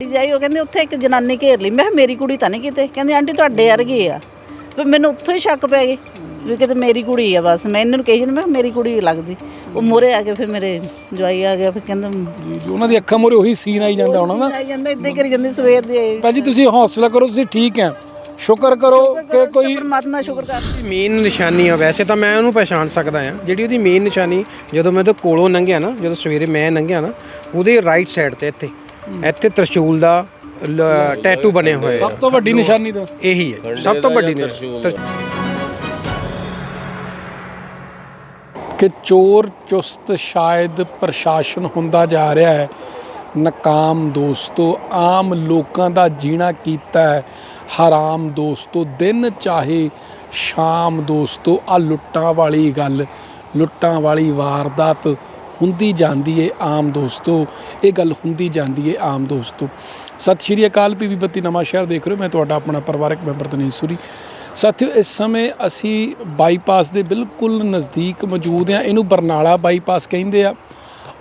ਜਾਈ ਉਹ ਕਹਿੰਦੇ ਉੱਥੇ ਇੱਕ ਜਨਾਨੀ ਘੇਰ ਲਈ। ਮੈਂ ਕਿਹਾ ਮੇਰੀ ਕੁੜੀ ਤਾਂ ਨਹੀਂ ਕਿਤੇ? ਕਹਿੰਦੇ ਆਂਟੀ ਤੁਹਾਡੇ ਵਰਗੀ ਆ। ਫਿਰ ਮੈਨੂੰ ਉੱਥੋਂ ਹੀ ਸ਼ੱਕ ਪੈ ਗਈ ਵੀ ਕਿਤੇ ਮੇਰੀ ਕੁੜੀ ਆ ਬਸ। ਮੈਂ ਇਹਨਾਂ ਨੂੰ ਕਹੀ ਜਾਂਦੀ ਮੈਂ ਕਿਹਾ ਮੇਰੀ ਕੁੜੀ ਲੱਗਦੀ। ਉਹ ਮੂਹਰੇ ਆ ਕੇ ਫਿਰ ਮੇਰੇ ਜਵਾਈ ਆ ਗਿਆ ਫਿਰ ਕਹਿੰਦਾ ਜੀ ਜੀ ਉਹਨਾਂ ਦੀ ਅੱਖਾਂ ਮੂਹਰੇ ਉਹੀ ਸੀਨ ਆਈ ਜਾਂਦਾ ਹੋਣਾ ਨਾ। ਆਈ ਜਾਂਦਾ ਇਦਾਂ ਹੀ ਕਰੀ ਜਾਂਦੀ ਸਵੇਰ ਦੀ ਆਈ। ਭਾਜੀ ਤੁਸੀਂ ਹੌਸਲਾ ਕਰੋ ਤੁਸੀਂ ਠੀਕ ਹੈ ਸ਼ੁਕਰ ਕਰੋ ਕਿ ਕੋਈ ਪਰਮਾਤਮਾ ਸ਼ੁਕਰ ਕਰ। ਮੇਨ ਨਿਸ਼ਾਨੀ ਆ ਵੈਸੇ ਤਾਂ ਮੈਂ ਉਹਨੂੰ ਪਛਾਣ ਸਕਦਾ ਆ। ਜਿਹੜੀ ਉਹਦੀ ਮੇਨ ਨਿਸ਼ਾਨੀ ਜਦੋਂ ਮੈਂ ਉਹਦੇ ਕੋਲੋਂ ਲੰਘਿਆ ਨਾ ਜਦੋਂ ਸਵੇਰੇ ਮੈਂ ਲੰਘਿਆ ਨਾ ਉਹਦੇ ਰਾਈਟ ਸਾਈਡ ਤੇ ਇੱਥੇ। ਇੱਥੇ ਤਰਸ਼ੂਲ ਦਾ ਲ- ਟੈਟੂ ਬਣੇ ਹੋਏ ਆ। ਸਭ ਤੋਂ ਵੱਡੀ ਨਿਸ਼ਾਨੀ ਤਾਂ। ਇਹੀ ਹੈ ਸਭ ਤੋਂ ਵੱਡੀ ਕਿ ਚੋਰ ਚੁਸਤ ਸ਼ਾਇਦ ਪ੍ਰਸ਼ਾਸਨ ਹੁੰਦਾ ਜਾ ਰਿਹਾ ਹੈ। ਨਕਾਮ ਦੋਸਤੋ ਆਮ ਲੋਕਾਂ ਦਾ ਜੀਣਾ ਕੀਤਾ ਹੈ। ਹਰਾਮ ਦੋਸਤੋ ਦਿਨ ਚਾਹੇ ਸ਼ਾਮ ਦੋਸਤੋ ਆ ਲੁੱਟਾਂ ਵਾਲੀ ਗੱਲ ਲੁੱਟਾਂ ਵਾਲੀ ਵਾਰਦਾਤ ਹੁੰਦੀ ਜਾਂਦੀ ਏ ਆਮ ਦੋਸਤੋ, ਇਹ ਗੱਲ ਹੁੰਦੀ ਜਾਂਦੀ ਏ ਆਮ ਦੋਸਤੋ। ਸਤਿ ਸ਼੍ਰੀ ਅਕਾਲ ਪੀਵੀ ਬੱਤੀ ਨਵਾਂ ਸ਼ਹਿਰ ਦੇਖ ਰਹੇ ਹੋ, ਮੈਂ ਤੁਹਾਡਾ ਆਪਣਾ ਪਰਿਵਾਰਕ ਮੈਂਬਰ ਤਨੀਸ਼ ਸੂਰੀ। ਸਾਥੀਓ, ਇਸ ਸਮੇਂ ਅਸੀਂ ਬਾਈਪਾਸ ਦੇ ਬਿਲਕੁਲ ਨਜ਼ਦੀਕ ਮੌਜੂਦ ਹਾਂ, ਇਹਨੂੰ ਬਰਨਾਲਾ ਬਾਈਪਾਸ ਕਹਿੰਦੇ ਆ।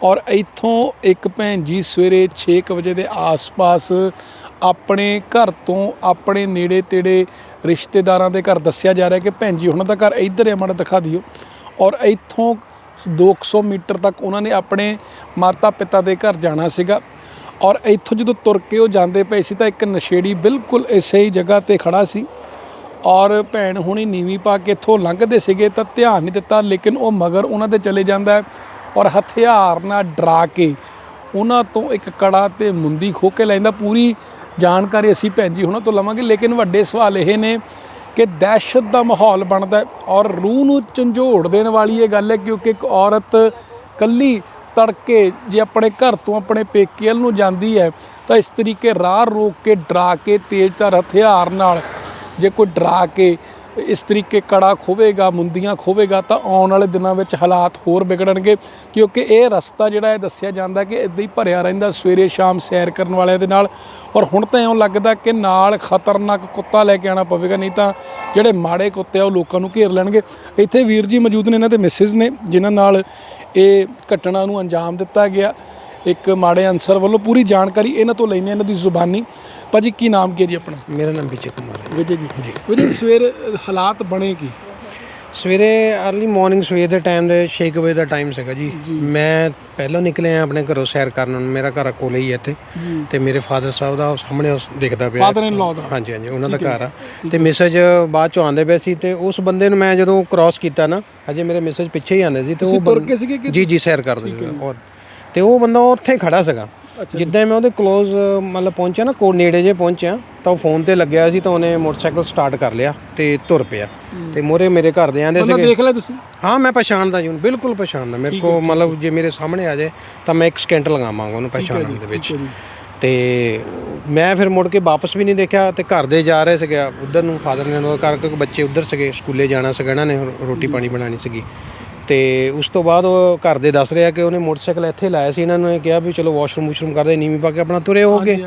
ਔਰ ਇੱਥੋਂ ਇੱਕ ਭੈਣ ਜੀ ਸਵੇਰੇ 6 ਵਜੇ ਦੇ ਆਸ-ਪਾਸ ਆਪਣੇ ਘਰ ਤੋਂ ਆਪਣੇ ਨੇੜੇ ਤੇੜੇ ਰਿਸ਼ਤੇਦਾਰਾਂ ਦੇ ਘਰ ਦੱਸਿਆ ਜਾ ਰਿਹਾ ਕਿ ਭੈਣ ਜੀ, ਉਹਨਾਂ ਦਾ ਘਰ ਇੱਧਰ ਹੈ, ਮਾੜਾ ਦਿਖਾ ਦਿਓ। ਔਰ ਇੱਥੋਂ 200 ਮੀਟਰ ਤੱਕ ਉਹਨਾਂ ਨੇ ਆਪਣੇ ਮਾਤਾ ਪਿਤਾ ਦੇ ਘਰ ਜਾਣਾ ਸੀਗਾ। ਔਰ ਇੱਥੋਂ ਜਦੋਂ ਤੁਰ ਕੇ ਉਹ ਜਾਂਦੇ ਪਏ ਸੀ ਤਾਂ ਇੱਕ ਨਸ਼ੇੜੀ ਬਿਲਕੁਲ ਇਸੇ ਹੀ ਜਗ੍ਹਾ ਤੇ ਖੜਾ ਸੀ। ਔਰ ਭੈਣ ਹੁਣੀ ਨੀਵੀਂ ਪਾ ਕੇ ਇੱਥੋਂ ਲੰਘਦੇ ਸੀਗੇ ਤਾਂ ਧਿਆਨ ਨਹੀਂ ਦਿੱਤਾ, ਲੇਕਿਨ ਉਹ ਮਗਰ ਉਹਨਾਂ ਦੇ ਚਲੇ ਜਾਂਦਾ ਔਰ ਹਥਿਆਰ ਨਾਲ ਡਰਾ ਕੇ ਉਹਨਾਂ ਤੋਂ ਇੱਕ ਕੜਾ ਤੇ ਮੁੰਦੀ ਖੋ ਕੇ ਲੈਂਦਾ। ਪੂਰੀ ਜਾਣਕਾਰੀ ਅਸੀਂ ਭੈਣ ਜੀ ਉਹਨਾਂ ਤੋਂ ਲਵਾਂਗੇ, ਲੇਕਿਨ ਵੱਡੇ ਸਵਾਲ ਇਹ ਨੇ ਕਿ ਦਹਿਸ਼ਤ ਦਾ ਮਾਹੌਲ ਬਣਦਾ ਔਰ ਰੂਹ ਨੂੰ ਝੰਜੋੜ ਦੇਣ ਵਾਲੀ ਇਹ ਗੱਲ ਹੈ ਕਿਉਂਕਿ ਇੱਕ ਔਰਤ ਕੱਲੀ ਤੜਕੇ ਜੇ ਆਪਣੇ ਘਰ ਤੋਂ ਆਪਣੇ ਪੇਕੇ ਵੱਲ ਨੂੰ ਜਾਂਦੀ ਹੈ ਤਾਂ ਇਸ ਤਰੀਕੇ ਰਾਹ ਰੋਕ ਕੇ ਡਰਾ ਕੇ ਤੇਜ਼ਧਾਰ ਹਥਿਆਰ ਨਾਲ ਜੇ ਕੋਈ ਡਰਾ ਕੇ ਇਸ ਤਰੀਕੇ ਕੜਾ ਖੋਵੇਗਾ, ਮੁੰਦੀਆਂ ਖੋਵੇਗਾ, ਤਾਂ ਆਉਣ ਵਾਲੇ ਦਿਨਾਂ ਵਿੱਚ ਹਾਲਾਤ ਹੋਰ ਵਿਗੜਨਗੇ, ਕਿਉਂਕਿ ਇਹ ਰਸਤਾ ਜਿਹੜਾ ਹੈ ਦੱਸਿਆ ਜਾਂਦਾ ਕਿ ਇਦਾਂ ਹੀ ਭਰਿਆ ਰਹਿੰਦਾ ਸਵੇਰੇ ਸ਼ਾਮ ਸੈਰ ਕਰਨ ਵਾਲਿਆਂ ਦੇ ਨਾਲ, ਔਰ ਹੁਣ ਤਾਂ ਇਉਂ ਲੱਗਦਾ ਕਿ ਨਾਲ ਖਤਰਨਾਕ ਕੁੱਤਾ ਲੈ ਕੇ ਆਣਾ ਪਵੇਗਾ, ਨਹੀਂ ਤਾਂ ਜਿਹੜੇ ਮਾੜੇ ਕੁੱਤੇ ਆ ਉਹ ਲੋਕਾਂ ਨੂੰ ਘੇਰ ਲੈਣਗੇ। ਇੱਥੇ ਵੀਰ ਜੀ ਮੌਜੂਦ ਨੇ ਇਹਨਾਂ ਦੇ ਮਿਸਿਸ ਨੇ, ਜਿਨ੍ਹਾਂ ਨਾਲ ਇਹ ਘਟਨਾ ਨੂੰ ਅੰਜਾਮ ਦਿੱਤਾ ਗਿਆ। ਇੱਕ ਮਾੜੇ ਅਨਸਰ ਵੱਲੋਂ ਪੂਰੀ ਜਾਣਕਾਰੀ ਇਹਨਾਂ ਤੋਂ ਲੈਣੀ ਇਹਨਾਂ ਦੀ ਜ਼ੁਬਾਨੀ। ਭਾਜੀ ਕੀ ਨਾਮ ਕੀ ਹੈ ਜੀ ਆਪਣਾ? ਮੇਰਾ ਨਾਮ ਵਿਜੇ ਕੁਮਾਰ ਹੈ। ਵਿਜੇ ਜੀ। ਵਿਜੇ ਸਵੇਰ ਹਾਲਾਤ ਬਣੇ ਕੀ? ਸਵੇਰੇ अर्ਲੀ ਮਾਰਨਿੰਗ ਸਵੇਰ ਦੇ ਟਾਈਮ ਦੇ 6 ਵਜੇ ਦਾ ਟਾਈਮ ਸੀਗਾ ਜੀ। ਮੈਂ ਪਹਿਲਾਂ ਨਿਕਲਿਆ ਆਪਣੇ ਘਰੋਂ ਸੈਰ ਕਰਨ ਮੇਰਾ ਘਰ ਕੋਲੇ ਹੀ ਹੈ ਇੱਥੇ। ਤੇ ਮੇਰੇ ਫਾਦਰ ਸਾਹਿਬ ਦਾ ਉਹ ਸਾਹਮਣੇ ਉਸ ਦਿਖਦਾ ਪਿਆ। ਫਾਦਰ ਇਨ ਲਾਅ ਦਾ। ਹਾਂਜੀ ਹਾਂਜੀ ਉਹਨਾਂ ਦਾ ਘਰ ਆ। ਤੇ ਮੈਸੇਜ ਬਾਅਦ ਚੋਂ ਆਉਂਦੇ ਪਏ ਸੀ ਤੇ ਉਸ ਬੰਦੇ ਨੂੰ ਮੈਂ ਜਦੋਂ ਕ੍ਰਾਸ ਕੀਤਾ ਨਾ ਹਜੇ ਮੇਰੇ ਮੈਸੇਜ ਪਿੱਛੇ ਹੀ ਆਉਂਦੇ ਸੀ ਤੇ ਉਹ ਤੁਰ ਕੇ ਸੀਗੇ ਜੀ ਜੀ ਸੈਰ ਕਰਦੇ ਸੀ ਔਰ ਤੇ ਉਹ ਬੰਦਾ ਉੱਥੇ ਖੜਾ ਸੀਗਾ। ਜਿੱਦਾਂ ਹੀ ਮੈਂ ਉਹਦੇ ক্লোਜ਼ ਮਤਲਬ ਪਹੁੰਚਿਆ ਨਾ ਕੋਲ ਨੇੜੇ ਜੇ ਪਹੁੰਚਿਆ ਤਾਂ ਉਹ ਫੋਨ ਤੇ ਲੱਗਿਆ ਸੀ ਤਾਂ ਉਹਨੇ ਮੋਟਰਸਾਈਕਲ ਸਟਾਰਟ ਕਰ ਲਿਆ ਤੇ ਤੁਰ ਪਿਆ। ਤੇ ਮੋਰੇ ਮੇਰੇ ਘਰ ਦੇ ਆਂਦੇ ਸੀਗੇ ਦੇਖ ਲਿਆ ਤੁਸੀਂ? ਹਾਂ ਮੈਂ ਪਛਾਣਦਾ ਜੀ ਉਹਨੂੰ ਬਿਲਕੁਲ ਪਛਾਣਦਾ। ਮੇਰੇ ਕੋ ਮਤਲਬ ਜੇ ਮੇਰੇ ਸਾਹਮਣੇ ਆ ਜਾਏ ਤਾਂ ਮੈਂ ਇੱਕ ਸਕਿੰਟ ਲਗਾਵਾਂਗਾ ਉਹਨੂੰ ਪਛਾਣਨ ਦੇ ਵਿੱਚ। ਤੇ ਮੈਂ ਫਿਰ ਮੁੜ ਕੇ ਵਾਪਸ ਵੀ ਨਹੀਂ ਦੇਖਿਆ ਤੇ ਘਰ ਦੇ ਜਾ ਰਹੇ ਸੀਗੇ। ਉਧਰ ਨੂੰ ਫਾਦਰ ਨੇ ਉਹਨਾਂ ਘਰ ਕਿਉਂਕਿ ਬੱਚੇ ਉਧਰ ਸੀਗੇ ਸਕੂਲੇ ਜਾਣਾ ਸੀਗਾ ਇਹਨਾਂ ਨੇ ਰੋਟੀ ਪਾਣੀ ਬਣਾਣੀ ਸੀਗੀ। ਤੇ ਉਸ ਤੋਂ ਬਾਅਦ ਉਹ ਘਰ ਦੇ ਦੱਸ ਰਿਹਾ ਕਿ ਉਹਨੇ ਮੋਟਰਸਾਈਕਲ ਇੱਥੇ ਲਾਇਆ ਸੀ। ਇਹਨਾਂ ਨੇ ਕਿਹਾ ਵੀ ਚਲੋ ਵਾਸ਼ਰੂਮ ਵੂਸ਼ਰੂਮ ਕਰਦੇ ਨੀਵੀਂ ਪਾ ਕੇ ਆਪਣਾ ਤੁਰੇ ਹੋਗੇ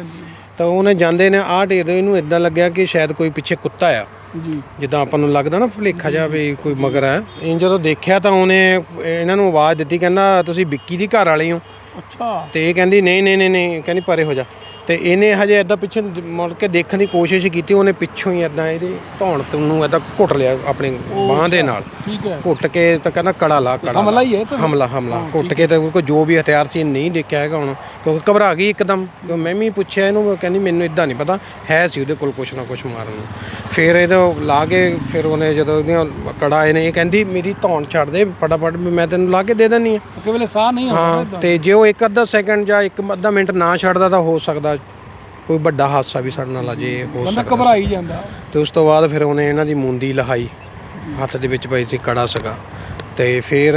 ਤਾਂ ਉਹਨੇ ਜਾਂਦੇ ਨੇ ਆਹ ਢੇਰ ਦੇ ਇਹਨੂੰ ਇਦਾਂ ਲੱਗਿਆ ਕਿ ਸ਼ਾਇਦ ਕੋਈ ਪਿੱਛੇ ਕੁੱਤਾ ਆ। ਜੀ। ਜਿੱਦਾਂ ਆਪਾਂ ਨੂੰ ਲੱਗਦਾ ਨਾ ਭੁਲੇਖਾ ਜਾ ਵੀ ਕੋਈ ਮਗਰ ਹੈ ਇਹ ਜਦੋਂ ਦੇਖਿਆ ਤਾਂ ਉਹਨੇ ਇਹਨਾਂ ਨੂੰ ਆਵਾਜ਼ ਦਿੱਤੀ ਕਹਿੰਦਾ ਤੁਸੀਂ ਵਿੱਕੀ ਦੀ ਘਰ ਵਾਲੀ ਹੋ? ਅੱਛਾ। ਤੇ ਇਹ ਕਹਿੰਦੀ ਨਹੀਂ ਨਹੀਂ ਨਹੀਂ ਨਹੀਂ। ਕਹਿੰਦੀ ਪਰੇ ਹੋ ਜਾ। ਤੇ ਇਹਨੇ ਹਜੇ ਇਦਾਂ ਪਿੱਛੇ ਨੂੰ ਮੁੜ ਕੇ ਦੇਖਣ ਦੀ ਕੋਸ਼ਿਸ਼ ਕੀਤੀ ਉਹਨੇ ਪਿੱਛੋਂ ਹੀ ਇਦਾਂ ਇਹਦੇ ਧੌਣ ਤੋਂ ਨੂੰ ਇਦਾਂ ਘੁੱਟ ਲਿਆ ਆਪਣੀ ਬਾਹ ਦੇ ਨਾਲ। ਠੀਕ ਹੈ। ਘੁੱਟ ਕੇ ਤਾਂ ਕਹਿੰਦਾ ਕੜਾ ਲਾ ਕੜਾ ਹਮਲਾ। ਹੀ ਹੈ ਇਹ ਤਾਂ। ਹਮਲਾ ਹਮਲਾ। ਘੁੱਟ ਕੇ ਤੇ ਉਹ ਕੋਲ ਜੋ ਵੀ ਹਥਿਆਰ ਸੀ ਨਹੀਂ ਦੇਖਿਆ ਹੈਗਾ ਹੁਣ। ਕਿਉਂਕਿ ਘਬਰਾ ਗਈ ਇੱਕਦਮ। ਕਿਉਂ ਮੈਂ ਵੀ ਪੁੱਛਿਆ ਇਹਨੂੰ ਕਹਿੰਦੀ ਮੈਨੂੰ ਇਦਾਂ ਨਹੀਂ ਪਤਾ ਹੈ ਸੀ ਉਹਦੇ ਕੋਲ ਕੁਛ ਨਾ ਕੁਛ ਮਾਰਨ ਨੂੰ। ਫਿਰ ਇਹਦਾ ਲਾ ਕੇ ਫਿਰ ਉਹਨੇ ਜਦੋਂ ਉਹਦੀਆਂ ਕੜਾ ਇਹਨੇ ਇਹ ਕਹਿੰਦੀ ਮੇਰੀ ਧੌਣ ਛੱਡ ਦੇ ਫਟਾਫਟ ਵੀ ਮੈਂ ਤੈਨੂੰ ਲਾ ਕੇ ਦੇ ਦਿੰਨੀ ਆ ਕਿ ਵੇਲੇ ਸਾਹ ਨਹੀਂ ਆਉਂਦਾ ਹਾਂ ਤੇ ਜੇ ਉਹ ਇੱਕ ਅੱਧਾ ਸੈਕਿੰਡ ਜਾਂ ਇੱਕ ਅੱਧਾ ਮਿੰਟ ਨਾ ਛੱਡਦਾ ਤਾਂ ਹੋ ਸਕਦਾ ਕੋਈ ਵੱਡਾ ਹਾਦਸਾ ਵੀ ਸਾਡੇ ਨਾਲ ਅਜੇ ਹੋ ਬੰਦਾ ਸਕਦਾ ਜਾਂਦਾ। ਤੇ ਉਸ ਤੋਂ ਬਾਅਦ ਫਿਰ ਉਹਨੇ ਇਹਨਾਂ ਦੀ ਮੁੰਦੀ ਲਹਾਈ ਹੱਥ ਦੇ ਵਿੱਚ ਪਈ ਸੀ ਕੜਾ ਸੀਗਾ। ਤੇ ਫਿਰ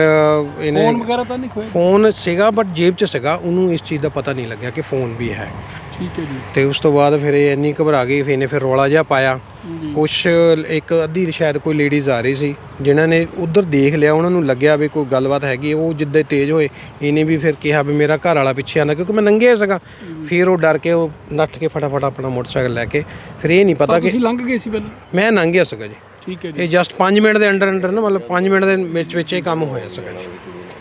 ਇਹਨੇ ਫੋਨ ਵਗੈਰਾ ਤਾਂ ਨਹੀਂ ਖੋਏ? ਫੋਨ ਸੀਗਾ ਬਟ ਜੇਬ 'ਚ ਸੀਗਾ। ਉਹਨੂੰ ਇਸ ਚੀਜ਼ ਦਾ ਪਤਾ ਨਹੀਂ ਲੱਗਿਆ ਕਿ ਫੋਨ ਵੀ ਹੈ। ਠੀਕ ਹੈ ਜੀ। ਤੇ ਉਸ ਤੋਂ ਬਾਅਦ ਫਿਰ ਇਹ ਇੰਨੀ ਘਬਰਾ ਗਈ ਫਿਰ ਇਹਨੇ ਫਿਰ ਰੋਲਾ ਜਿਹਾ ਪਾਇਆ। ਕੁਛ ਇੱਕ ਅੱਧੀ ਸ਼ਾਇਦ ਕੋਈ ਲੇਡੀਜ਼ ਆ ਰਹੀ ਸੀ ਜਿਨ੍ਹਾਂ ਨੇ ਉਧਰ ਦੇਖ ਲਿਆ ਉਹਨਾਂ ਨੂੰ ਲੱਗਿਆ ਵੀ ਕੋਈ ਗੱਲਬਾਤ ਹੈਗੀ। ਉਹ ਜਿੱਦਾਂ ਤੇਜ਼ ਹੋਏ ਇਹਨੇ ਵੀ ਫਿਰ ਕਿਹਾ ਵੀ ਮੇਰਾ ਘਰ ਵਾਲਾ ਪਿੱਛੇ ਆਂਦਾ ਕਿਉਂਕਿ ਮੈਂ ਨੰਗੇ ਸੀਗਾ। ਫਿਰ ਉਹ ਡਰ ਕੇ ਉਹ ਨੱਠ ਕੇ ਫਟਾਫਟ ਆਪਣਾ ਮੋਟਰਸਾਈਕਲ ਲੈ ਕੇ ਫਿਰ ਇਹ ਨਹੀਂ ਪਤਾ ਕਿ ਤੁਸੀਂ ਲੰਘ ਗਏ ਸੀ ਪਹਿਲਾਂ? ਮੈਂ ਨੰਗਿਆ ਸੀਗਾ ਜੀ। ਠੀਕ ਹੈ ਜੀ। ਇਹ ਜਸਟ 5 ਮਿੰਟ ਦੇ ਅੰਡਰ ਅੰਡਰ ਨਾ ਮਤਲਬ 5 ਮਿੰਟ ਦੇ ਵਿੱਚ ਵਿੱਚ ਇਹ ਕੰਮ ਹੋਇਆ ਸੀਗਾ ਜੀ।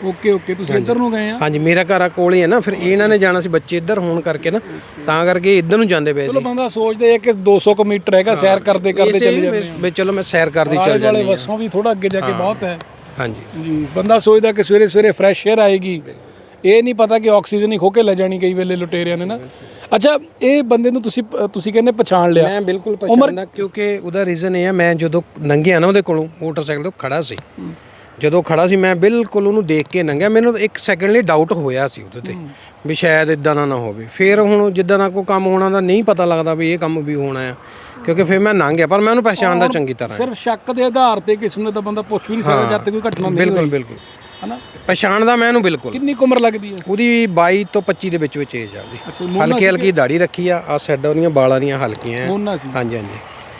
Okay okay. ਤੁਸੀਂ ਇੱਧਰ ਨੂੰ ਗਏ ਆ? ਹਾਂਜੀ ਮੇਰਾ ਘਰ ਆ ਕੋਲ ਹੀ ਨਾ ਫਿਰ ਇਹਨਾਂ ਨੇ ਜਾਣਾ ਸੀ ਬੱਚੇ ਇੱਧਰ ਹੋਣ ਕਰਕੇ ਨਾ ਤਾਂ ਕਰਕੇ ਇੱਧਰ ਨੂੰ ਜਾਂਦੇ ਪਏ ਚਲੋ ਸੀ। ਬੰਦਾ ਸੋਚਦੇ ਆ ਕਿ 200 ਕੁ ਮੀਟਰ ਹੈਗਾ ਸੈਰ ਕਰਦੇ ਕਰਦੇ ਚੱਲੇ ਜਾਂਦੇ ਵੀ ਚਲੋ ਮੈਂ ਸੈਰ ਕਰਦੀ ਆ ਚੱਲ ਜਾਂਦੀ ਹਾਂ ਬੱਸੋਂ ਵੀ ਥੋੜਾ ਅੱਗੇ ਜਾ ਕੇ ਬਹੁਤ ਹੈ। ਹਾਂਜੀ। ਜੀ ਬੰਦਾ ਸੋਚਦਾ ਕਿ ਸਵੇਰੇ ਸਵੇਰੇ ਫਰੈਸ਼ 에ਅਰ ਆਏਗੀ। ਇਹ ਨਹੀਂ ਪਤਾ ਕਿ ਆਕਸੀਜਨ ਹੀ ਖੋ ਕੇ ਲੈ ਜਾਣੀ ਕਈ ਵੇਲੇ ਲੁਟੇਰਿਆਂ ਨੇ ਨਾ। ਅੱਛਾ ਇਹ ਬੰਦੇ ਨੂੰ ਤੁਸੀਂ ਤੁਸੀਂ ਕਹਿੰਦੇ ਪਛਾਣ ਲਿਆ। ਮੈਂ ਬਿਲਕੁਲ ਪਛਾਣਦਾ ਕਿਉਂਕਿ ਉਹਦਾ ਰੀਜ਼ਨ ਇਹ ਹੈ ਮੈਂ ਜਦੋਂ ਲੰਘਿਆ ਨਾ ਉਹਦੇ ਕੋਲੋਂ ਮੋਟਰਸਾਈਕਲ ਤੋਂ ਖੜਾ ਸੀ। ਜਦੋਂ ਖੜਾ ਸੀ ਮੈਂ ਬਿਲਕੁਲ ਉਹਨੂੰ ਦੇਖ ਕੇ ਲੰਘਿਆ ਮੈਨੂੰ ਇੱਕ ਸੈਕਿੰਡ ਲਈ ਡਾਊਟ ਹੋਇਆ ਸੀ ਉਹਦੇ ਤੇ ਵੀ ਸ਼ਾਇਦ ਇਦਾਂ ਦਾ ਨਾ ਹੋਵੇ। ਫਿਰ ਹੁਣ ਜਿੱਦਾਂ ਦਾ ਕੋਈ ਕੰਮ ਹੋਣਾ ਦਾ ਨਹੀਂ ਪਤਾ ਲੱਗਦਾ ਵੀ ਇਹ ਕੰਮ ਵੀ ਹੋਣਾ ਆ। ਕਿਉਂਕਿ ਫਿਰ ਮੈਂ ਲੰਘ ਗਿਆ ਪਰ ਮੈਂ ਉਹਨੂੰ ਪਛਾਣਦਾ ਚੰਗੀ ਤਰ੍ਹਾਂ। ਸਿਰਫ ਸ਼ੱਕ ਦੇ ਆਧਾਰ ਤੇ ਕਿਸ ਨੂੰ ਤਾਂ ਬੰਦਾ ਪੁੱਛ ਵੀ ਨਹੀਂ ਸਕਦਾ ਜਦ ਤੱਕ ਕੋਈ ਘਟਨਾ ਨਹੀਂ ਬਿਲਕੁਲ ਹੋਈ। ਬਿਲਕੁਲ। ਹਨਾ? ਪਛਾਣਦਾ ਮੈਂ ਉਹਨੂੰ ਬਿਲਕੁਲ। ਕਿੰਨੀ ਕੁ ਉਮਰ ਲੱਗਦੀ ਹੈ? ਉਹਦੀ 22 ਤੋਂ 25 ਦੇ ਵਿੱਚ ਵਿੱਚ ਏਜ ਆ ਉਹਦੀ। ਅੱਛਾ ਮੋਨਾ ਹਲਕੀ ਹਲਕੀ ਦਾੜੀ ਰੱਖੀ ਆ ਆ ਸਾਈਡਾਂ ਉਹਦੀਆਂ ਬਾਲਾਂ ਦੀਆਂ ਹਲਕੀਆਂ ਆ। ਮੋਨਾ ਸੀ। ਹਾਂਜੀ ਹਾਂਜੀ।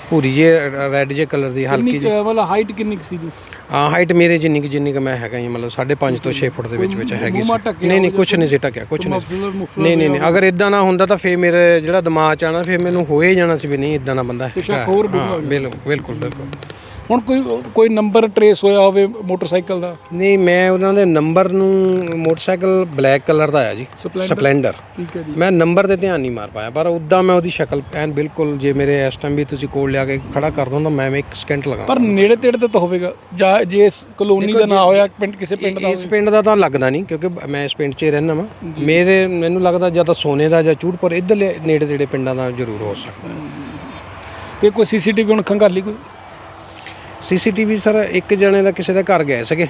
ਭੂਰੀ ਜੇ ਰੈੱਡ ਜੇ ਕਲਰ ਦੀ ਹਲਕੀ ਕੁ, ਮਤਲਬ ਹਾਈਟ ਕਿੰਨੀ ਕੁ ਸੀ ਜੀ? ਹਾਂ ਹਾਈਟ ਮੇਰੇ ਜਿੰਨੀ ਕੁ ਜਿੰਨੀ ਕੁ ਮੈਂ ਹੈਗਾ ਜੀ ਮਤਲਬ 5.5 ਤੋਂ 6 ਫੁੱਟ ਦੇ ਵਿੱਚ ਵਿੱਚ ਹੈਗੀ ਸੀ। ਨਹੀਂ ਨਹੀਂ ਕੁਝ ਨਹੀਂ ਸੀ ਟਕਿਆ ਕੁਝ ਨਹੀਂ ਨਹੀਂ ਨਹੀਂ ਨਹੀਂ ਅਗਰ ਇਦਾਂ ਨਾ ਹੁੰਦਾ ਤਾਂ ਫੇਰ ਮੇਰੇ ਜਿਹੜਾ ਦਿਮਾਗ ਚ ਆਣਾ ਫੇਰ ਮੈਨੂੰ ਹੋਏ ਜਾਣਾ ਸੀ ਵੀ ਨਹੀਂ ਇਦਾਂ ਦਾ ਬੰਦਾ ਹੈਗਾ। ਹੋਰ ਹਾਂ, ਬਿਲਕੁਲ ਬਿਲਕੁਲ ਬਿਲਕੁਲ। ਹੁਣ ਕੋਈ ਕੋਈ ਨੰਬਰ ਟਰੇਸ ਹੋਇਆ ਹੋਵੇ ਮੋਟਰਸਾਈਕਲ ਦਾ? ਨਹੀਂ ਮੈਂ ਉਹਨਾਂ ਦੇ ਨੰਬਰ ਨੂੰ ਮੋਟਰਸਾਈਕਲ ਬਲੈਕ ਕਲਰ ਦਾ ਆਇਆ ਜੀ ਸਪਲੈਂਡਰ ਠੀਕ ਹੈ ਜੀ। ਮੈਂ ਨੰਬਰ ਤੇ ਧਿਆਨ ਨਹੀਂ ਮਾਰ ਪਾਇਆ ਪਰ ਉਦਾਂ ਮੈਂ ਉਹਦੀ ਸ਼ਕਲ ਐਨ ਬਿਲਕੁਲ ਜੇ ਮੇਰੇ ਇਸ ਟਾਈਮ ਵੀ ਤੁਸੀਂ ਕੋਲ ਲਿਆ ਕੇ ਖੜਾ ਕਰ ਦੋ ਤਾਂ ਮੈਂ ਇੱਕ ਸਕਿੰਟ ਲਗਾ ਪਰ ਨੇੜੇ ਤੇੜੇ ਤੇ ਤਾਂ ਹੋਵੇਗਾ। ਜਾਂ ਜੇ ਇਸ ਕਲੋਨੀ ਦਾ ਨਾ ਹੋਇਆ ਪਿੰਡ ਕਿਸੇ ਪਿੰਡ ਦਾ ਇਸ ਪਿੰਡ ਦਾ ਤਾਂ ਲੱਗਦਾ ਨਹੀਂ ਕਿਉਂਕਿ ਮੈਂ ਇਸ ਪਿੰਡ 'ਚ ਹੀ ਰਹਿਣਾ ਵਾਂ। ਮੇਰੇ ਮੈਨੂੰ ਲੱਗਦਾ ਜਾਂ ਤਾਂ ਸੋਨੇ ਦਾ ਜਾਂ ਚੂੜਪੁਰ ਇੱਧਰਲੇ ਨੇੜੇ ਤੇੜੇ ਪਿੰਡਾਂ ਦਾ ਜ਼ਰੂਰ ਹੋ ਸਕਦਾ। ਤੇ ਕੋਈ ਸੀਸੀਟੀਵੀ ਹੁਣ ਖੰਗਾਲੀ ਕੋਈ? ਸੀਸੀਟੀਵੀ ਸਰ ਇੱਕ ਜਣੇ ਦਾ ਕਿਸੇ ਦੇ ਘਰ ਗਏ ਸੀਗੇ।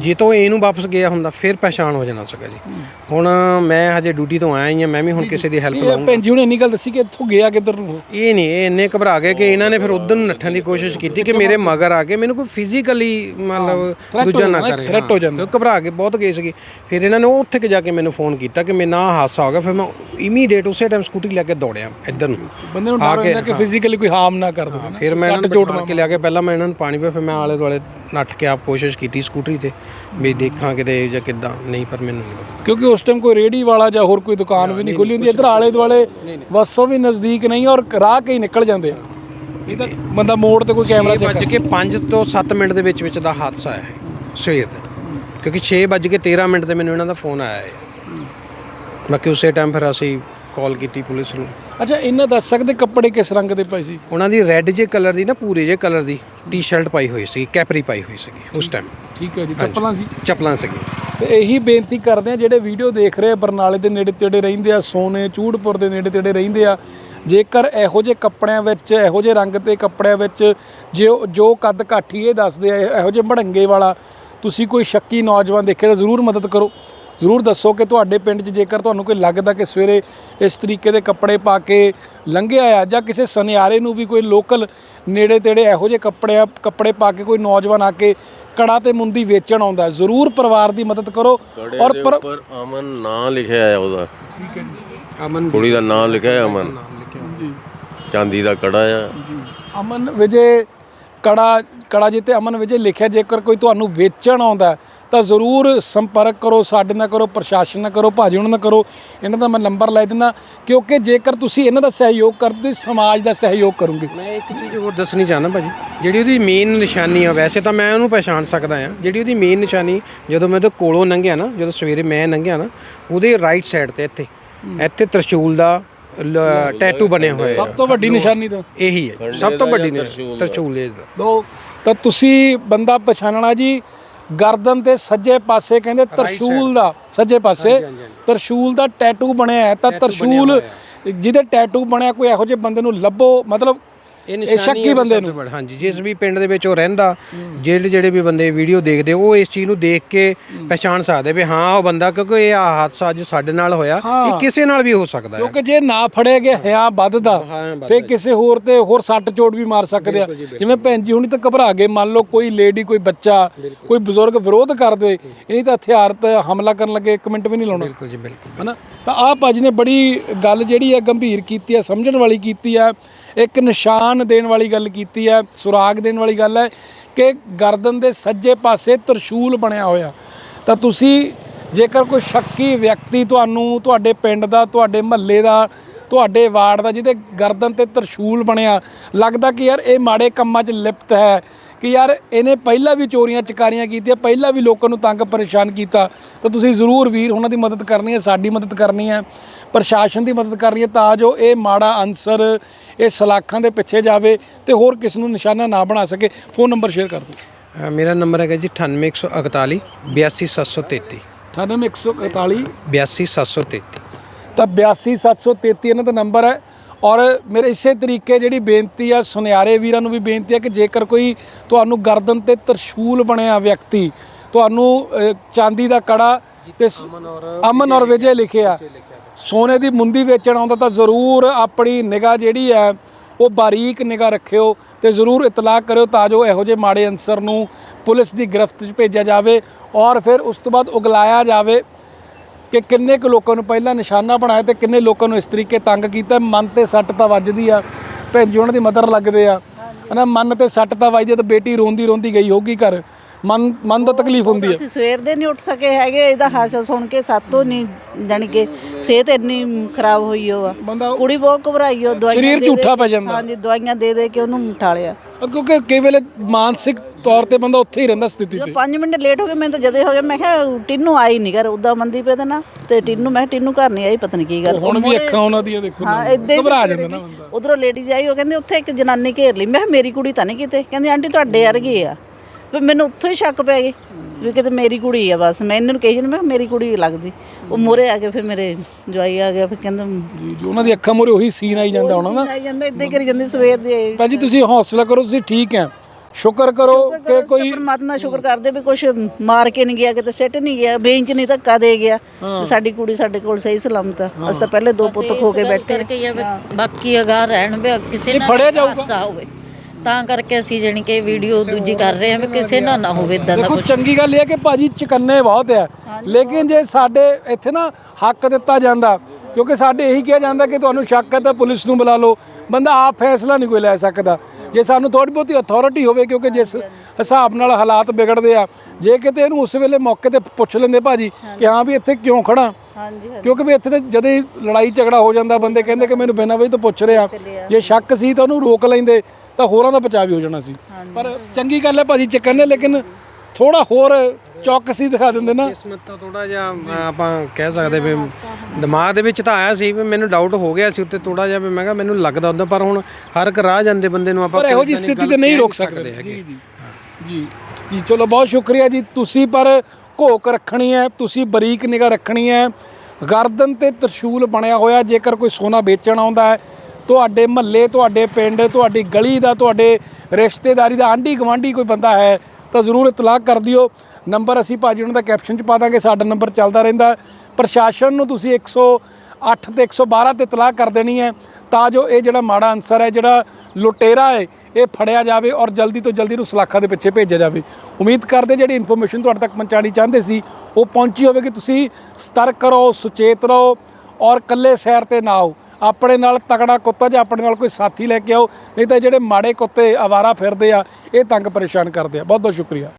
ਜੇ ਤੋਂ ਇਹਨੂੰ ਵਾਪਸ ਗਿਆ ਹੁੰਦਾ ਫਿਰ ਪਛਾਣ ਹੋ ਜਾਣਾ ਸੀਗਾ ਜੀ। ਹੁਣ ਮੈਂ ਹਜੇ ਡਿਊਟੀ ਤੋਂ ਆਇਆ ਹੀ ਹਾਂ ਮੈਂ ਵੀ ਹੁਣ ਕਿਸੇ ਦੀ ਹੈਲਪ ਇਹ ਭੈਣ ਜੀ ਉਹਨੇ ਇੰਨੀ ਗੱਲ ਦੱਸੀ ਕਿ ਇੱਥੋਂ ਗਿਆ ਕਿੱਧਰ ਨੂੰ? ਇਹ ਨਹੀਂ ਇਹ ਇੰਨੇ ਘਬਰਾ ਗਏ ਕਿ ਇਹਨਾਂ ਨੇ ਫਿਰ ਉਧਰ ਨੂੰ ਨੱਠਣ ਦੀ ਕੋਸ਼ਿਸ਼ ਕੀਤੀ ਕਿ ਮੇਰੇ ਮਗਰ ਆ ਕੇ ਮੈਨੂੰ ਕੋਈ ਫਿਜ਼ੀਕਲੀ ਮਤਲਬ ਦੂਜਾ ਨਾ ਕਰੇ threat ਹੋ ਜਾਂਦਾ। ਕਿਉਂਕਿ ਘਬਰਾ ਕੇ ਬਹੁਤ ਗਏ ਸੀਗੇ। ਫਿਰ ਇਹਨਾਂ ਨੇ ਉੱਥੇ ਕਿ ਜਾ ਕੇ ਮੈਨੂੰ ਫੋਨ ਕੀਤਾ ਕਿ ਮੇਰੇ ਨਾਲ ਹਾਦਸਾ ਹੋ ਗਿਆ ਫਿਰ ਮੈਂ ਇਮੀਡੀਏਟ ਉਸੇ ਟਾਈਮ ਸਕੂਟੀ ਲੈ ਕੇ ਦੌੜਿਆ ਇੱਧਰ ਨੂੰ। ਬੰਦੇ ਨੂੰ ਡਰ ਹੁੰਦਾ ਕਿ ਫਿਜ਼ੀਕਲੀ ਕੋਈ ਹਾਰਮ ਨਾ ਕਰ ਦੇਵੇ ਫਿਰ ਮੈਂ ਇਹਨਾਂ ਨੂੰ ਬਿਠਾ ਕੇ ਲਿਆ ਕੇ ਪਹਿਲਾਂ ਮੈਂ ਇਹਨਾਂ ਨੂੰ ਪਾਣੀ ਪਿਆ ਫਿਰ ਮੈਂ ਆਲੇ ਦੁਆਲੇ ਨੱਠ ਕੇ ਆਪ ਕੋਸ਼ਿਸ਼ ਕੀਤੀ ਸਕੂਟਰੀ ਤੇ ਵੀ ਦੇਖਾਂ ਕਿਤੇ ਜਾਂ ਕਿੱਦਾਂ ਨਹੀਂ ਪਰ ਮੈਨੂੰ ਨਹੀਂ ਪਤਾ। ਕਿਉਂਕਿ ਉਸ ਟਾਈਮ ਕੋਈ ਰੇੜੀ ਵਾਲਾ ਜਾਂ ਹੋਰ ਕੋਈ ਦੁਕਾਨ ਵੀ ਨਹੀਂ ਖੁੱਲੀ ਹੁੰਦੀ ਇੱਧਰ ਆਲੇ ਦੁਆਲੇ ਬੱਸੋਂ ਵੀ ਨਜ਼ਦੀਕ ਨਹੀਂ ਔਰ ਰਾਹ ਕੇ ਹੀ ਨਿਕਲ ਜਾਂਦੇ ਆ। ਇਹ ਤਾਂ ਬੰਦਾ ਮੋੜ ਤੇ ਕੋਈ ਕੈਮਰਾ ਛੇ ਵੱਜ ਕੇ 5 ਤੋਂ 7 ਮਿੰਟ ਦੇ ਵਿੱਚ ਵਿੱਚ ਦਾ ਹਾਦਸਾ ਹੈ ਸਵੇਰ ਦਾ। ਕਿਉਂਕਿ 6 ਵੱਜ ਕੇ 13 ਮਿੰਟ ਤੇ ਮੈਨੂੰ ਇਹਨਾਂ ਦਾ ਫੋਨ ਆਇਆ ਹੈ। ਬਾਕੀ ਉਸੇ ਟਾਈਮ ਫਿਰ ਅਸੀਂ ਕਾਲ ਕੀਤੀ ਪੁਲਿਸ ਨੂੰ। ਅੱਛਾ ਇਹਨਾਂ ਦੱਸ ਸਕਦੇ ਕੱਪੜੇ ਕਿਸ ਰੰਗ ਦੇ ਪਏ ਸੀ? ਉਹਨਾਂ ਦੀ ਰੈੱਡ ਜੇ ਕਲਰ ਦੀ ਨਾ ਪੂਰੇ ਜੇ ਕਲਰ ਦੀ ਟੀ-ਸ਼ਰਟ ਪਾਈ ਹੋਈ ਸੀ ਕੈਪਰੀ ਪਾਈ ਹੋਈ ਸੀਗੀ ਉਸ ਟਾਈਮ ਠੀਕ ਹੈ ਜੀ ਚੱਪਲਾਂ ਸੀ? ਚੱਪਲਾਂ ਸੀਗੀ ਤੇ ਇਹੀ ਬੇਨਤੀ ਕਰਦੇ ਆ ਜਿਹੜੇ ਵੀਡੀਓ ਦੇਖ ਰਹੇ ਆ ਬਰਨਾਲੇ ਦੇ ਨੇੜੇ ਤੇੜੇ ਰਹਿੰਦੇ ਆ ਸੋਨੇ ਚੂੜਪੁਰ ਦੇ ਨੇੜੇ ਤੇੜੇ ਰਹਿੰਦੇ ਆ ਜੇਕਰ ਇਹੋ ਜਿਹੇ ਕੱਪੜਿਆਂ ਵਿੱਚ ਇਹੋ ਜਿਹੇ ਰੰਗ ਤੇ ਕੱਪੜਿਆਂ ਵਿੱਚ ਜੇ ਜੋ ਕੱਦ ਕਾਠੀ ਇਹ ਦੱਸਦੇ ਆ ਇਹੋ ਜਿਹੇ ਮੜੰਗੇ ਵਾਲਾ ਤੁਸੀਂ ਕੋਈ ਸ਼ੱਕੀ ਨੌਜਵਾਨ ਦੇਖੇ ਤਾਂ ਜ਼ਰੂਰ ਮਦਦ ਕਰੋ। ਜ਼ਰੂਰ ਦੱਸੋ ਕਿ ਤੁਹਾਡੇ ਪਿੰਡ 'ਚ ਜੇਕਰ ਤੁਹਾਨੂੰ ਕੋਈ ਲੱਗਦਾ ਕਿ ਸਵੇਰੇ ਇਸ ਤਰੀਕੇ ਦੇ ਕੱਪੜੇ ਪਾ ਕੇ ਲੰਘਿਆ ਆ ਜਾਂ ਕਿਸੇ ਸੁਨਿਆਰੇ ਨੂੰ ਵੀ ਕੋਈ ਲੋਕਲ ਨੇੜੇ ਤੇੜੇ ਇਹੋ ਜਿਹੇ ਕੱਪੜੇ ਆ ਕੱਪੜੇ ਪਾ ਕੇ ਕੋਈ ਨੌਜਵਾਨ ਆ ਕੇ ਕੜਾ ਤੇ ਮੁੰਦੀ ਵੇਚਣ ਆਉਂਦਾ। ਜ਼ਰੂਰ ਪਰਿਵਾਰ ਦੀ ਮਦਦ ਕਰੋ ਔਰ ਪਰ ਉੱਪਰ ਅਮਨ ਨਾਂ ਲਿਖਿਆ ਹੈ ਉਹਦਾ। ਠੀਕ ਹੈ ਜੀ। ਅਮਨ ਕੁੜੀ ਦਾ ਨਾਂ ਲਿਖਿਆ ਹੈ ਅਮਨ। ਜੀ। ਚਾਂਦੀ ਦਾ ਕੜਾ ਆ। ਜੀ। ਅਮਨ ਵਿਜੇ ਕੜਾ ਕੜਾ ਜੀ ਤੇ ਅਮਨ ਵਿਜੇ ਲਿਖਿਆ, ਜੇਕਰ ਕੋਈ ਤੁਹਾਨੂੰ ਵੇਚਣ ਆਉਂਦਾ ਤਾਂ ਜ਼ਰੂਰ ਸੰਪਰਕ ਕਰੋ, ਸਾਡੇ ਨਾਲ ਕਰੋ, ਪ੍ਰਸ਼ਾਸਨ ਨਾਲ ਕਰੋ, ਭਾਜੀ ਉਹਨਾਂ ਨਾਲ ਕਰੋ। ਇਹਨਾਂ ਦਾ ਮੈਂ ਨੰਬਰ ਲੈ ਦਿੰਦਾ, ਕਿਉਂਕਿ ਜੇਕਰ ਤੁਸੀਂ ਇਹਨਾਂ ਦਾ ਸਹਿਯੋਗ ਕਰਦੇ ਤੁਸੀਂ ਸਮਾਜ ਦਾ ਸਹਿਯੋਗ ਕਰੋਗੇ। ਮੈਂ ਇੱਕ ਚੀਜ਼ ਹੋਰ ਦੱਸਣੀ ਚਾਹੁੰਦਾ ਭਾਜੀ, ਜਿਹੜੀ ਉਹਦੀ ਮੇਨ ਨਿਸ਼ਾਨੀ ਆ, ਵੈਸੇ ਤਾਂ ਮੈਂ ਉਹਨੂੰ ਪਛਾਣ ਸਕਦਾ ਆ ਜਿਹੜੀ ਉਹਦੀ ਮੇਨ ਨਿਸ਼ਾਨੀ, ਜਦੋਂ ਮੈਂ ਉਹਦੇ ਕੋਲੋਂ ਲੰਘਿਆ ਨਾ, ਜਦੋਂ ਸਵੇਰੇ ਮੈਂ ਲੰਘਿਆ ਨਾ, ਉਹਦੇ ਰਾਈਟ ਸਾਈਡ ਤੇ ਇੱਥੇ ਇੱਥੇ ਤਰਸ਼ੂਲ ਦਾ ਟੈਟੂ ਬਣੇ ਹੋਏ ਆ। ਸਭ ਤੋਂ ਵੱਡੀ ਨਿਸ਼ਾਨੀ ਤਾਂ? ਇਹੀ ਹੈ। ਸਭ ਤੋਂ ਵੱਡੀ ਨਿਸ਼ਾਨੀ ਤਰਸ਼ੂਲ ਇਹ ਦਾ ਦੋ ਤਾਂ ਤੁਸੀਂ ਬੰਦਾ ਪਛਾਣਨਾ ਜੀ ਗਰਦਨ ਤੇ ਸੱਜੇ ਪਾਸੇ ਕਹਿੰਦੇ ਤਰਸ਼ੂਲ ਦਾ ਸੱਜੇ ਪਾਸੇ। ਤਰਸ਼ੂਲ ਦਾ ਟੈਟੂ ਬਣਿਆ ਹੈ ਤਾਂ ਤਰਸ਼ੂਲ ਜਿਹਦੇ ਟੈਟੂ ਬਣਿਆ ਕੋਈ ਇਹੋ ਜਿਹੇ ਬੰਦੇ ਨੂੰ ਲੱਭੋ ਮਤਲਬ ਇਹ ਸ਼ੱਕੀ ਬੰਦੇ ਨੂੰ। ਬੜਾ, ਹਾਂਜੀ ਜਿਸ ਵੀ ਪਿੰਡ ਦੇ ਵਿੱਚ ਉਹ ਰਹਿੰਦਾ ਜਿਹੜੇ ਜਿਹੜੇ ਵੀ ਬੰਦੇ ਵੀਡੀਓ ਦੇਖਦੇ ਉਹ ਇਸ ਚੀਜ਼ ਨੂੰ ਦੇਖ ਕੇ ਪਛਾਣ ਸਕਦੇ ਵੀ ਹਾਂ ਉਹ ਬੰਦਾ ਕਿਉਂਕਿ ਇਹ ਹਾਦਸਾ ਅੱਜ ਸਾਡੇ ਨਾਲ ਹੋਇਆ ਇਹ ਕਿਸੇ ਨਾਲ ਵੀ ਹੋ ਸਕਦਾ ਹੈ। ਕਿਉਂਕਿ ਜੇ ਨਾ ਫੜਿਆ ਗਿਆ ਹਿਆ ਵੱਧਦਾ। ਫੇ ਕਿਸੇ ਹੋਰ ਤੇ ਹੋਰ ਸੱਟ ਚੋਟ ਵੀ ਮਾਰ ਸਕਦੇ ਆ। ਜਿਵੇਂ ਭੈਣ ਜੀ ਹੁਣੀ ਤਾਂ ਘਬਰਾ ਗਏ ਮੰਨ ਲਓ ਕੋਈ ਲੇਡੀ ਕੋਈ ਬੱਚਾ ਕੋਈ ਬਜ਼ੁਰਗ ਵਿਰੋਧ ਕਰ ਦੇ ਇਹ ਨਹੀਂ ਤਾਂ ਹਥਿਆਰ ਤੇ ਹਮਲਾ ਕਰਨ ਲੱਗੇ ਇੱਕ ਮਿੰਟ ਵੀ ਨਹੀਂ ਲਾਉਣਾ। ਬਿਲਕੁਲ ਜੀ ਬਿਲਕੁਲ। ਹਨਾ? ਤਾਂ ਆਹ ਭਾਜੀ ਨੇ ਬੜੀ ਗੱਲ ਜਿਹੜੀ ਹੈ ਗੰਭੀਰ ਕੀਤੀ ਹੈ ਸਮਝਣ ਵਾਲੀ ਕੀਤੀ ਹੈ। ਇੱਕ ਨਿਸ਼ਾਨ ਦੇਣ ਵਾਲੀ ਗੱਲ ਕੀਤੀ ਹੈ, ਸੁਰਾਗ ਦੇਣ ਵਾਲੀ ਗੱਲ ਹੈ ਕਿ ਗਰਦਨ ਦੇ ਸੱਜੇ ਪਾਸੇ ਤਰਸ਼ੂਲ ਬਣਿਆ ਹੋਇਆ। ਤਾਂ ਤੁਸੀਂ ਜੇਕਰ ਕੋਈ ਸ਼ੱਕੀ ਵਿਅਕਤੀ ਤੁਹਾਨੂੰ, ਤੁਹਾਡੇ ਪਿੰਡ ਦਾ, ਤੁਹਾਡੇ ਮਹੱਲੇ ਦਾ, ਤੁਹਾਡੇ ਵਾਰਡ ਦਾ ਜਿਹਦੇ ਗਰਦਨ ਤੇ ਤਰਸ਼ੂਲ ਬਣਿਆ, ਲੱਗਦਾ ਕਿ ਯਾਰ ਇਹ ਮਾੜੇ ਕੰਮਾਂ 'ਚ ਲਿਪਤ ਹੈ ਕਿ ਯਾਰ ਇਹਨੇ ਪਹਿਲਾਂ ਵੀ ਚੋਰੀਆਂ ਚਕਾਰੀਆਂ ਕੀਤੀਆਂ ਪਹਿਲਾਂ ਵੀ ਲੋਕਾਂ ਨੂੰ ਤੰਗ ਪਰੇਸ਼ਾਨ ਕੀਤਾ ਤਾਂ ਤੁਸੀਂ ਜ਼ਰੂਰ ਵੀਰ ਉਹਨਾਂ ਦੀ ਮਦਦ ਕਰਨੀ ਹੈ ਸਾਡੀ ਮਦਦ ਕਰਨੀ ਹੈ ਪ੍ਰਸ਼ਾਸਨ ਦੀ ਮਦਦ ਕਰਨੀ ਹੈ ਤਾਂ ਜੋ ਇਹ ਮਾੜਾ ਅਨਸਰ ਇਹ ਸਲਾਖਾਂ ਦੇ ਪਿੱਛੇ ਜਾਵੇ ਤੇ ਹੋਰ ਕਿਸ ਨੂੰ ਨਿਸ਼ਾਨਾ ਨਾ ਬਣਾ ਸਕੇ। ਫੋਨ ਨੰਬਰ ਸ਼ੇਅਰ ਕਰ ਦਿਓ। ਮੇਰਾ ਨੰਬਰ ਹੈਗਾ ਜੀ 98141 82733 98141 82733 ਤਾਂ 82733 ਇਹਨਾਂ ਦਾ ਨੰਬਰ ਹੈ। ਔਰ ਮੇਰੇ ਇਸੇ ਤਰੀਕੇ ਜਿਹੜੀ ਬੇਨਤੀ ਆ ਸੁਨਿਆਰੇ ਵੀਰਾਂ ਨੂੰ ਵੀ ਬੇਨਤੀ ਹੈ ਕਿ ਜੇਕਰ ਕੋਈ ਤੁਹਾਨੂੰ ਗਰਦਨ ਤੇ ਤਰਸ਼ੂਲ ਬਣਿਆ ਵਿਅਕਤੀ ਤੁਹਾਨੂੰ ਚਾਂਦੀ ਦਾ ਕੜਾ ਤੇ ਅਮਨ ਔਰ ਵਿਜੇ ਲਿਖਿਆ। ਸੋਨੇ ਦੀ ਮੁੰਦੀ ਵੇਚਣ ਆਉਂਦਾ ਤਾਂ ਜ਼ਰੂਰ ਆਪਣੀ ਨਿਗਾਹ ਜਿਹੜੀ ਹੈ ਉਹ ਬਾਰੀਕ ਨਿਗਾਹ ਰੱਖਿਓ ਤੇ ਜ਼ਰੂਰ ਇਤਲਾਹ ਕਰਿਓ ਤਾਂ ਜੋ ਇਹੋ ਜਿਹੇ ਮਾੜੇ ਅਨਸਰ ਨੂੰ ਪੁਲਿਸ ਦੀ ਗ੍ਰਿਫਤ 'ਚ ਭੇਜਿਆ ਜਾਵੇ ਔਰ ਫਿਰ ਉਸ ਤੋਂ ਬਾਅਦ ਉਗਲਾਇਆ ਜਾਵੇ। ਕਿ ਕਿੰਨੇ ਕੁ ਲੋਕਾਂ ਨੂੰ ਪਹਿਲਾਂ ਨਿਸ਼ਾਨਾ ਬਣਾਇਆ ਤੇ ਕਿੰਨੇ ਲੋਕਾਂ ਨੂੰ ਇਸ ਤਰੀਕੇ ਤੰਗ ਕੀਤਾ? ਮਨ ਤੇ ਸੱਟ ਤਾਂ ਵੱਜਦੀ ਆ। ਭੈਣ ਜੀ ਉਹਨਾਂ ਦੀ ਮਦਰ ਲੱਗਦੇ ਆ। ਹਨਾ ਮਨ ਤੇ ਸੱਟ ਤਾਂ ਵੱਜਦੀ ਤੇ ਬੇਟੀ ਰੋਂਦੀ ਰੋਂਦੀ ਗਈ ਹੋਊਗੀ ਘਰ। ਮਨ ਮਨ ਦਾ ਤਕਲੀਫ ਹੁੰਦੀ ਆ। ਅਸੀਂ ਸਵੇਰ ਦੇ ਨਹੀਂ ਉੱਠ ਸਕੇ ਹੈਗੇ ਇਹਦਾ ਹਾਸਾ ਸੁਣ ਕੇ ਸਾਤੋਂ ਨਹੀਂ ਜਾਣੀ ਕਿ ਸਿਹਤ ਇੰਨੀ ਖਰਾਬ ਹੋਈ ਹੋ ਆ। ਬੰਦਾ ਕੁੜੀ ਬਹੁਤ ਘਬਰਾਈ ਹੋ ਦਵਾਈਆਂ ਸਰੀਰ ਦੇ ਝੂਠਾ ਪੈ ਜਾਂਦਾ। ਹਾਂਜੀ ਦਵਾਈਆਂ ਦੇ ਦੇ ਕੇ ਉਹਨੂੰ ਕਿਉਂਕਿ ਕਈ ਵੇਲੇ ਮਾਨਸਿਕ ਤੌਰ ਤੇ ਬੰਦਾ ਉੱਥੇ ਹੀ ਰਹਿੰਦਾ ਸਥਿਤੀ ਤੇ। 5 ਮਿੰਟ ਲੇਟ ਹੋ ਗਏ ਮੈਨੂੰ ਤਾਂ ਜਦੇ ਹੋ ਗਿਆ ਮੈਂ ਕਿਹਾ ਟਿੰਨੂ ਆਈ ਨਹੀਂ ਘਰ ਉਦਾਂ ਮੰਦੀ ਪਏ ਤੇ ਨਾ ਤੇ ਟਿੰਨੂ ਮੈਂ ਕਿਹਾ ਟਿੰਨੂ ਘਰ ਨਹੀਂ ਆਈ ਪਤਾ ਨਹੀਂ ਕੀ ਗੱਲ। ਹੁਣ ਵੀ ਅੱਖਾਂ ਉਹਨਾਂ ਦੀਆਂ ਦੇਖੋ ਹਾਂ ਇਦਾਂ ਘਬਰਾ ਜਾਂਦਾ ਨਾ ਬੰਦਾ। ਉਧਰੋਂ ਲੇਡੀ ਜਾਈ ਉਹ ਕਹਿੰਦੇ ਉੱਥੇ ਇੱਕ ਜਨਾਨੀ ਘੇਰ ਲਈ। ਮੈਂ ਕਿਹਾ ਮੇਰੀ ਕੁੜੀ ਤਾਂ ਨਹੀਂ ਕਿਤੇ। ਕਹਿੰਦੀ ਆਂਟੀ ਤੁਹਾਡੇ ਵਰਗੇ ਆ। ਫਿਰ ਮੈਨੂੰ ਉੱਥੋਂ ਹੀ ਸ਼ੱਕ ਪੈ ਗਈ। ਵੀ ਕਿਤੇ ਮੇਰੀ ਕੁੜੀ ਆ ਬਸ। ਮੈਂ ਇਹਨਾਂ ਨੂੰ ਕਹੀ ਜਾਂਦੀ ਮੈਂ ਕਿਹਾ ਮੇਰੀ ਕੁੜੀ ਲੱਗਦੀ। ਉਹ ਮੂਹਰੇ ਆ ਕੇ ਫਿਰ ਮੇਰੇ ਜਵਾਈ ਆ ਗਿਆ ਫਿਰ ਕਹਿੰਦਾ ਜੀ ਜੀ ਉਹਨਾਂ ਦੀ ਅੱਖਾਂ ਮੂਹਰੇ ਉਹੀ ਸੀਨ ਆਈ ਜਾਂਦਾ ਹੋਣਾ ਨਾ। ਆਈ ਜਾਂਦਾ ਇਦਾਂ ਹੀ ਕਰੀ ਜਾਂਦੀ ਸਵੇਰ ਦੇ। ਭੈਣ ਜੀ ਤੁਸੀਂ ਹੌਸਲਾ ਕਰੋ ਤੁਸੀਂ ਠੀਕ ਹੈ ਸ਼ੁਕਰ ਕਰੋ ਕਿ ਕੋਈ ਪਰਮਾਤਮਾ ਸ਼ੁਕਰ ਕਰਦੇ ਵੀ ਕੁਛ ਮਾਰ ਕੇ ਨਹੀਂ ਗਿਆ ਕਿਤੇ ਸਿੱਟ ਨਹੀਂ ਗਿਆ ਬੇਂਚ ਨਹੀਂ ਧੱਕਾ ਦੇ ਗਿਆ। ਵੀ ਸਾਡੀ ਕੁੜੀ ਸਾਡੇ ਕੋਲ ਸਹੀ ਸਲਾਮਤ ਆ। ਅਸੀਂ ਤਾਂ ਪਹਿਲੇ ਦੋ ਪੁੱਤ ਖੋ ਕੇ ਬੈਠੇ ਕਰਕੇ ਇਹ ਬਾਕੀ ਅਗਾਹ ਰਹਿਣ ਵੀ ਕਿਸੇ ਨਾਲ ਫੜਿਆ ਨਾ ਜਾਊਗਾ। ਹਾਦਸਾ ਹੋਵੇ। ਤਾਂ ਕਰਕੇ ਅਸੀਂ ਜਾਣੀ ਕਿ ਵੀਡੀਓ ਦੂਜੀ ਕਰ ਰਹੇ ਹਾਂ ਵੀ ਕਿਸੇ ਨਾਲ ਨਾ ਹੋਵੇ ਇਦਾਂ ਦਾ ਦੇਖੋ ਕੁਝ ਚੰਗੀ ਗੱਲ ਇਹ ਹੈ ਕਿ ਭਾਜੀ ਚਕੰਨੇ ਬਹੁਤ ਆ। ਲੇਕਿਨ ਜੇ ਸਾਡੇ ਇੱਥੇ ਨਾ ਹੱਕ ਦਿੱਤਾ ਜਾਂਦਾ ਕਿਉਂਕਿ ਸਾਡੇ ਇਹੀ ਕਿਹਾ ਜਾਂਦਾ ਕਿ ਤੁਹਾਨੂੰ ਸ਼ੱਕ ਹੈ ਤਾਂ ਪੁਲਿਸ ਨੂੰ ਬੁਲਾ ਲਓ। ਬੰਦਾ ਆਪ ਫੈਸਲਾ ਨਹੀਂ ਕੋਈ ਲੈ ਸਕਦਾ। ਜੇ ਸਾਨੂੰ ਥੋੜੀ ਬਹੁਤੀ ਅਥਾਰਟੀ ਹੋਵੇ ਕਿਉਂਕਿ ਜਿਸ ਹਿਸਾਬ ਨਾਲ ਹਾਲਾਤ ਵਿਗੜਦੇ ਆ ਜੇ ਕਿਤੇ ਇਹਨੂੰ ਉਸ ਵੇਲੇ ਮੌਕੇ ਤੇ ਪੁੱਛ ਲੈਂਦੇ ਭਾਜੀ ਕਿ ਹਾਂ ਵੀ ਇੱਥੇ ਕਿਉਂ ਖੜਾ ਹਾਂਜੀ ਕਿਉਂਕਿ ਵੀ ਇੱਥੇ ਤੇ ਜਦੇ ਹੀ ਲੜਾਈ ਝਗੜਾ ਹੋ ਜਾਂਦਾ ਬੰਦੇ ਕਹਿੰਦੇ ਕਿ ਮੈਨੂੰ ਬਿਨਾਂ ਵਜ੍ਹਾ ਤੋਂ ਪੁੱਛ ਰਿਹਾ। ਜੇ ਸ਼ੱਕ ਸੀ ਤਾਂ ਉਹਨੂੰ ਰੋਕ ਲੈਂਦੇ ਤਾਂ ਹੋਰਾਂ ਦਾ ਬਚਾਅ ਵੀ ਹੋ ਜਾਣਾ ਸੀ। ਪਰ ਚੰਗੀ ਗੱਲ ਹੈ ਭਾਜੀ ਚੱਕਰ ਨੇ ਲੇਕਿਨ ਥੋੜਾ ਹੋਰ ਚੌਕਸੀ ਦਿਖਾ ਦਿੰਦੇ ਨਾ। ਕਿਸਮਤ ਤਾਂ ਥੋੜਾ ਜਿਹਾ ਆਪਾਂ ਕਹਿ ਸਕਦੇ ਵੀ ਦਿਮਾਗ ਦੇ ਵਿੱਚ ਤਾਂ ਆਇਆ ਸੀ ਵੀ ਮੈਨੂੰ ਡਾਊਟ ਹੋ ਗਿਆ ਸੀ ਉੱਤੇ ਥੋੜਾ ਜਿਹਾ ਵੀ ਮੈਂ ਕਿਹਾ ਮੈਨੂੰ ਲੱਗਦਾ ਹੁੰਦਾ ਪਰ ਹੁਣ ਹਰ ਇੱਕ ਰਾਹ ਜਾਂਦੇ ਬੰਦੇ ਨੂੰ ਆਪਾਂ ਪਰ ਇਹੋ ਜੀ ਸਥਿਤੀ ਤੇ ਨਹੀਂ ਰੋਕ ਸਕਦੇ ਹੈਗੇ। ਜੀ ਜੀ ਚਲੋ ਬਹੁਤ ਸ਼ੁਕਰੀਆ ਜੀ। ਤੁਸੀਂ ਪਰ ਘੋਕ ਰੱਖਣੀ ਹੈ ਤੁਸੀਂ ਬਰੀਕ ਨਿਗਾਹ ਰੱਖਣੀ ਹੈ। ਗਰਦਨ ਤੇ ਤਰਸ਼ੂਲ ਬਣਿਆ ਹੋਇਆ ਜੇਕਰ ਕੋਈ ਸੋਨਾ ਵੇਚਣ ਆਉਂਦਾ ਹੈ ਤੁਹਾਡੇ ਮਹੱਲੇ, ਤੁਹਾਡੇ ਪਿੰਡ, ਤੁਹਾਡੀ ਗਲੀ ਦਾ, ਤੁਹਾਡੇ ਰਿਸ਼ਤੇਦਾਰੀ ਦਾ ਆਂਢੀ ਗਵਾਂਢੀ ਕੋਈ ਬੰਦਾ ਹੈ ਤਾਂ ਜ਼ਰੂਰ ਇਤਲਾਹ ਕਰ ਦਿਓ। ਨੰਬਰ ਅਸੀਂ ਭਾਜੀ ਉਹਨਾਂ ਦਾ ਕੈਪਸ਼ਨ ਚ ਪਾ ਦਾਂਗੇ, ਸਾਡਾ ਨੰਬਰ ਚੱਲਦਾ ਰਹਿੰਦਾ। ਪ੍ਰਸ਼ਾਸਨ ਨੂੰ ਤੁਸੀਂ 108 ਤੇ 112 ਤੇ ਇਤਲਾਹ ਕਰ ਦੇਣੀ ਹੈ ਤਾਂ ਜੋ ਇਹ ਜਿਹੜਾ ਮਾੜਾ ਅਨਸਰ ਹੈ, ਜਿਹੜਾ ਲੁਟੇਰਾ ਹੈ, ਇਹ ਫੜਿਆ ਜਾਵੇ ਔਰ ਜਲਦੀ ਤੋਂ ਜਲਦੀ ਨੂੰ ਸਲਾਖਾਂ ਦੇ ਪਿੱਛੇ ਭੇਜਿਆ ਜਾਵੇ। ਉਮੀਦ ਕਰਦੇ ਜਿਹੜੀ ਇਨਫੋਰਮੇਸ਼ਨ ਤੁਹਾਡੇ ਤੱਕ ਪਹੁੰਚਾਣੀ ਚਾਹੁੰਦੇ ਸੀ, ਉਹ ਪਹੁੰਚੀ ਹੋਵੇਗੀ। ਤੁਸੀਂ ਸਤਰਕ ਰਹੋ, ਸੁਚੇਤ ਰਹੋ ਔਰ ਕੱਲੇ ਸੈਰ ਤੇ ਨਾ ਆਓ। ਆਪਣੇ ਨਾਲ ਤਗੜਾ ਕੁੱਤਾ ਜਾਂ ਆਪਣੇ ਨਾਲ ਕੋਈ ਸਾਥੀ ਲੈ ਕੇ ਆਓ, ਨਹੀਂ ਤਾਂ ਜਿਹੜੇ ਮਾੜੇ ਕੁੱਤੇ ਆਵਾਰਾ ਫਿਰਦੇ ਆ, ਇਹ ਤੰਗ ਪਰੇਸ਼ਾਨ ਕਰਦੇ ਆ। ਬਹੁਤ ਬਹੁਤ ਸ਼ੁਕਰੀਆ।